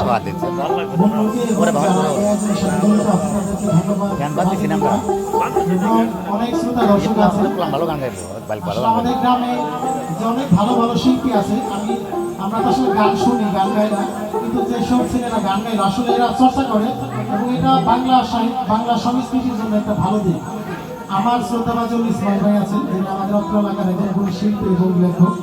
আবার দিচ্ছে। ওরে ভালো গান বাদ দিছি না আমরা। ভালো গান গাইবো ভালো গান গ্রামে যে অনেক ভালো ভালো শিল্পী আছে আমি আমরা তো আসলে গান শুনি গান গাই না। কিন্তু ছেলেরা গান আসলে এরা চর্চা করে এবং এটা বাংলা বাংলা সংস্কৃতির জন্য একটা ভালো দিক। আমার শ্রদ্ধাভাজন ইসমাইল ভাই আছেন যিনি আমাদের অত্র এলাকার একজন শিল্পী এবং লেখক।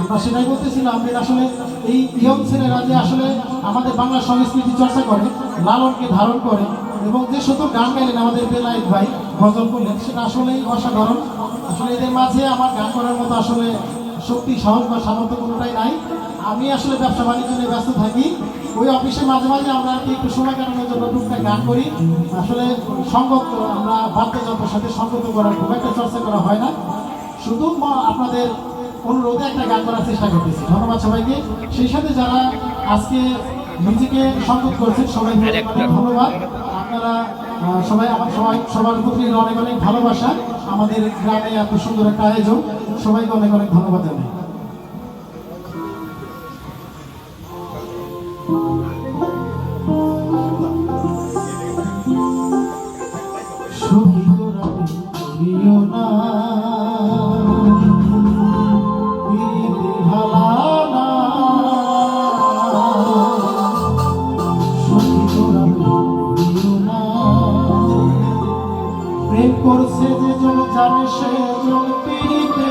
আমরা সেটাই বলতেছিলাম যে আসলে এই ইয়ং ছেলেরা যে আসলে আমাদের বাংলা সংস্কৃতি চর্চা করে, লালনকে ধারণ করে, এবং যে শুধু গান গাইলেন আমাদের বেলায়েত ভাই গজল করলেন, সেটা আসলেই অসাধারণ। আসলে এদের মাঝে আমার গান করার মতো আসলে শক্তি, সাহস বা সামর্থ্য কোনোটাই নাই। আমি আসলে ব্যবসা বাণিজ্য নিয়ে ব্যস্ত থাকি। ওই অফিসে মাঝে মাঝে আমরা কি একটু সময় কাটানোর জন্য টুকটাক গান করি। আসলে সঙ্গত আমরা বাদ্যযন্ত্রের সাথে সঙ্গত করার খুব একটা চর্চা করা হয় না। শুধু আপনাদের অনুরোধে একটা গান করার চেষ্টা করতেছি। ধন্যবাদ সবাইকে। সেই সাথে যারা আজকে নিজেকে সংগত করছেন সবাই ধন্যবাদ। আপনারা সবাই আমার সবাই সবার প্রতি অনেক অনেক ভালোবাসা। আমাদের গ্রামে এত সুন্দর একটা আয়োজন। সবাইকে অনেক অনেক ধন্যবাদ জানাই। করছে যে জন জানে সে জন পীড়িতে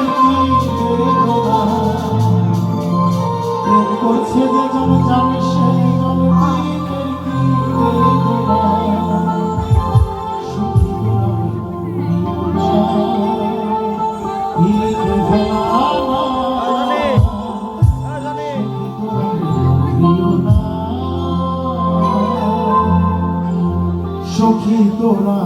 প্রেম করছে যে জন জানে সে জন সখী তোরা